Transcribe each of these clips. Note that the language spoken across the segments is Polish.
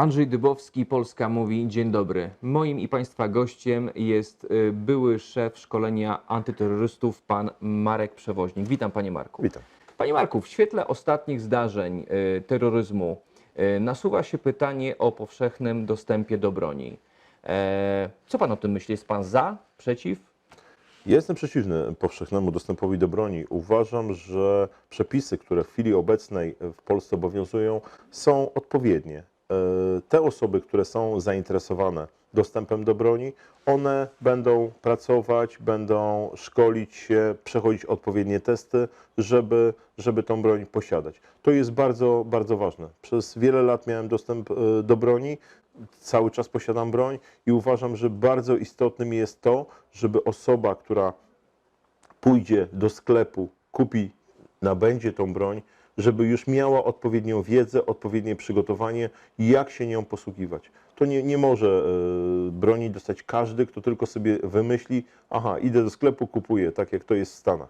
Andrzej Dybowski, Polska mówi. Dzień dobry. Moim i Państwa gościem jest y, były szef szkolenia antyterrorystów, pan Marek Przewoźnik. Witam, panie Marku. Witam. Panie Marku, w świetle ostatnich zdarzeń y, terroryzmu y, nasuwa się pytanie o powszechnym dostępie do broni. E, co pan o tym myśli? Jest pan za, przeciw? Ja jestem przeciwny powszechnemu dostępowi do broni. Uważam, że przepisy, które w chwili obecnej w Polsce obowiązują, są odpowiednie. E, Te osoby, które są zainteresowane dostępem do broni, one będą pracować, będą szkolić się, przechodzić odpowiednie testy, żeby, żeby tą broń posiadać. To jest bardzo, bardzo ważne. Przez wiele lat miałem dostęp e, do broni, cały czas posiadam broń i uważam, że bardzo istotnym jest to, żeby osoba, która pójdzie do sklepu, kupi, nabędzie tą broń, żeby już miała odpowiednią wiedzę, odpowiednie przygotowanie, jak się nią posługiwać. To nie, nie może e, broni dostać każdy, kto tylko sobie wymyśli, aha, idę do sklepu, kupuję, tak jak to jest w Stanach.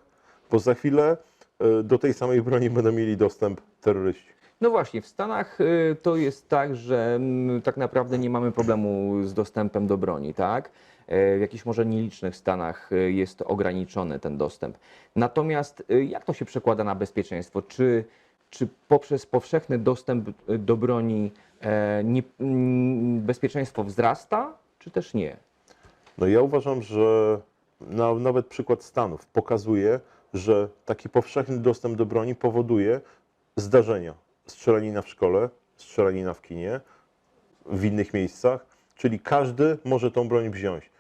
Bo za chwilę e, do tej samej broni będą mieli dostęp terroryści. No właśnie, w Stanach y, to jest tak, że mm, tak naprawdę nie mamy problemu z dostępem do broni, tak? E, W jakichś może nielicznych stanach y, jest ograniczony ten dostęp. Natomiast y, jak to się przekłada na bezpieczeństwo? Czy, czy poprzez powszechny dostęp do broni e, nie, mm, bezpieczeństwo wzrasta, czy też nie? No ja uważam, że na, nawet przykład Stanów pokazuje, że taki powszechny dostęp do broni powoduje zdarzenia. Strzelanina w szkole, strzelanina w kinie, w innych miejscach, czyli każdy może tą broń wziąć.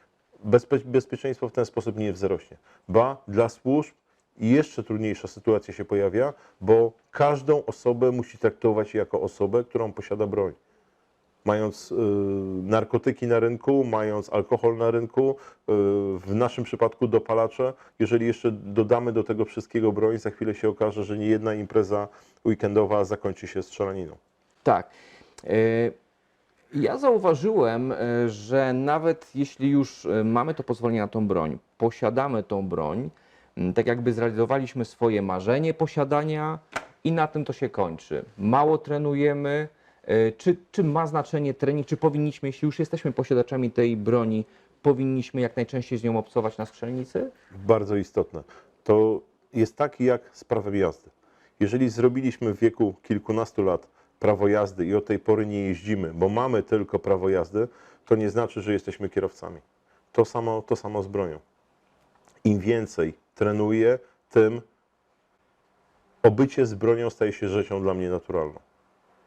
Bezpie, bezpieczeństwo w ten sposób nie wzrośnie. Ba, dla służb jeszcze trudniejsza sytuacja się pojawia, bo każdą osobę musi traktować jako osobę, którą posiada broń mając y, narkotyki na rynku, mając alkohol na rynku, y, w naszym przypadku dopalacze. Jeżeli jeszcze dodamy do tego wszystkiego broń, za chwilę się okaże, że nie jedna impreza weekendowa zakończy się strzelaniną. Tak. E, Ja zauważyłem, że nawet jeśli już mamy to pozwolenie na tą broń, posiadamy tą broń, m, tak jakby zrealizowaliśmy swoje marzenie posiadania i na tym to się kończy. Mało trenujemy. E, Czy, czy ma znaczenie trening, czy powinniśmy, jeśli już jesteśmy posiadaczami tej broni, powinniśmy jak najczęściej z nią obcować na strzelnicy? Bardzo istotne. To jest tak jak z prawem jazdy. Jeżeli zrobiliśmy w wieku kilkunastu lat prawo jazdy i od tej pory nie jeździmy, bo mamy tylko prawo jazdy, to nie znaczy, że jesteśmy kierowcami. To samo, to samo z bronią. Im więcej trenuję, tym obycie z bronią staje się rzeczą dla mnie naturalną.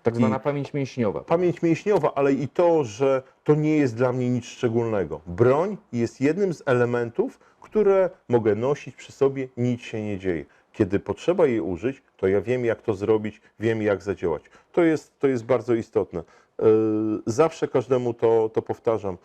Tak zwana pamięć mięśniowa. Pamięć mięśniowa, ale i to, że to nie jest dla mnie nic szczególnego. Broń jest jednym z elementów, które mogę nosić przy sobie, nic się nie dzieje. Kiedy potrzeba jej użyć, to ja wiem, jak to zrobić, wiem, jak zadziałać. To jest, to jest bardzo istotne. Yy, Zawsze każdemu to, to powtarzam.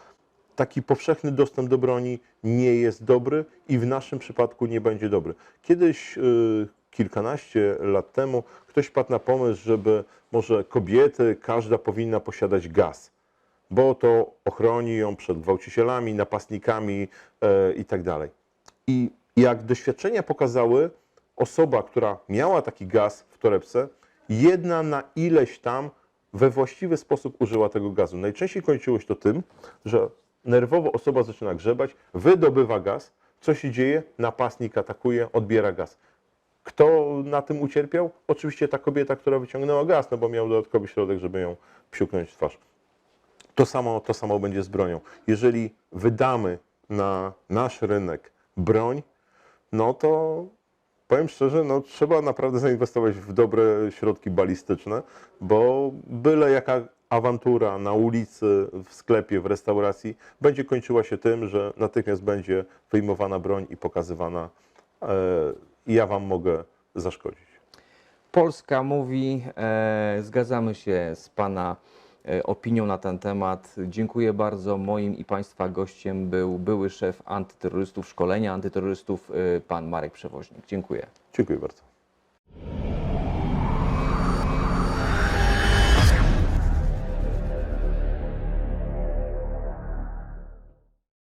Taki powszechny dostęp do broni nie jest dobry i w naszym przypadku nie będzie dobry. Kiedyś, yy, kilkanaście lat temu, ktoś padł na pomysł, żeby może kobiety, każda powinna posiadać gaz, bo to ochroni ją przed gwałcicielami, napastnikami e, i tak. I jak doświadczenia pokazały, osoba, która miała taki gaz w torebce, jedna na ileś tam we właściwy sposób użyła tego gazu. Najczęściej kończyło się to tym, że nerwowo osoba zaczyna grzebać, wydobywa gaz, co się dzieje? Napastnik atakuje, odbiera gaz. Kto na tym ucierpiał? Oczywiście ta kobieta, która wyciągnęła gaz, no bo miał dodatkowy środek, żeby ją psiuknąć w twarz. To samo, to samo będzie z bronią. Jeżeli wydamy na nasz rynek broń, no to powiem szczerze, no trzeba naprawdę zainwestować w dobre środki balistyczne, bo byle jaka awantura na ulicy, w sklepie, w restauracji będzie kończyła się tym, że natychmiast będzie wyjmowana broń i pokazywana e, i ja wam mogę zaszkodzić. Polska mówi, e, zgadzamy się z Pana e, opinią na ten temat. Dziękuję bardzo. Moim i Państwa gościem był były szef antyterrorystów, szkolenia antyterrorystów, e, pan Marek Przewoźnik. Dziękuję. Dziękuję bardzo.